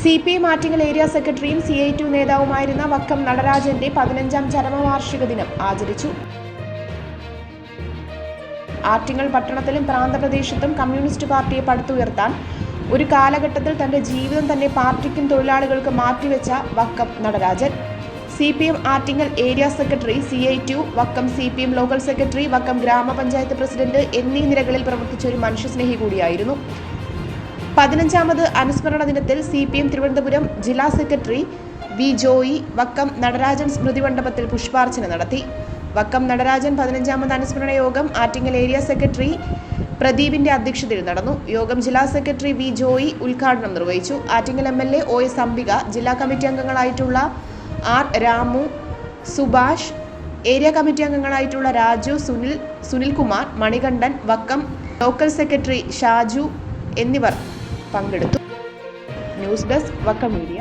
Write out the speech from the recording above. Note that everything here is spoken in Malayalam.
സി ആറ്റിങ്ങൽ ഏരിയ സെക്രട്ടറിയും സി ഐ ടു നേതാവുമായിരുന്ന വക്കം നടരാജന്റെ പതിനഞ്ചാം ചരമവാർഷിക ദിനം ആചരിച്ചു. ആറ്റിങ്ങൽ പട്ടണത്തിലും പ്രാന്തപ്രദേശത്തും കമ്മ്യൂണിസ്റ്റ് പാർട്ടിയെ പടുത്തുയർത്താൻ ഒരു കാലഘട്ടത്തിൽ തന്റെ ജീവിതം തന്നെ പാർട്ടിക്കും തൊഴിലാളികൾക്കും മാറ്റിവെച്ച Vakkom Nadarajan. C P M Attingal area secretary C I T U Vakkom C P M local secretary Vakkom ഗ്രാമപഞ്ചായത്ത് പ്രസിഡന്റ് എന്നീ നിലകളിൽ പ്രവർത്തിച്ച ഒരു മനുഷ്യസ്നേഹി കൂടിയായിരുന്നു. പതിനഞ്ചാമത് അനുസ്മരണ ദിനത്തിൽ സി പി എം തിരുവനന്തപുരം ജില്ലാ secretary V Joy Vakkom Nadarajan സ്മൃതി മണ്ഡപത്തിൽ പുഷ്പാർച്ചന നടത്തി. വക്കം നടരാജൻ പതിനഞ്ചാമത് അനുസ്മരണ യോഗം ആറ്റിങ്ങൽ ഏരിയ സെക്രട്ടറി പ്രദീപിന്റെ അധ്യക്ഷതയിൽ നടന്നു. യോഗം ജില്ലാ സെക്രട്ടറി വി ജോയി ഉദ്ഘാടനം നിർവഹിച്ചു. Attingal M L A O S Ambika ജില്ലാ committee അംഗങ്ങളായിട്ടുള്ള R Ramu Subhash area committee അംഗങ്ങളായിട്ടുള്ള Raju Sunil Sunilkumar Manikandan Vakkom local secretary Shaju എന്നിവർ പങ്കെടുത്തു. News desk Vakkom media.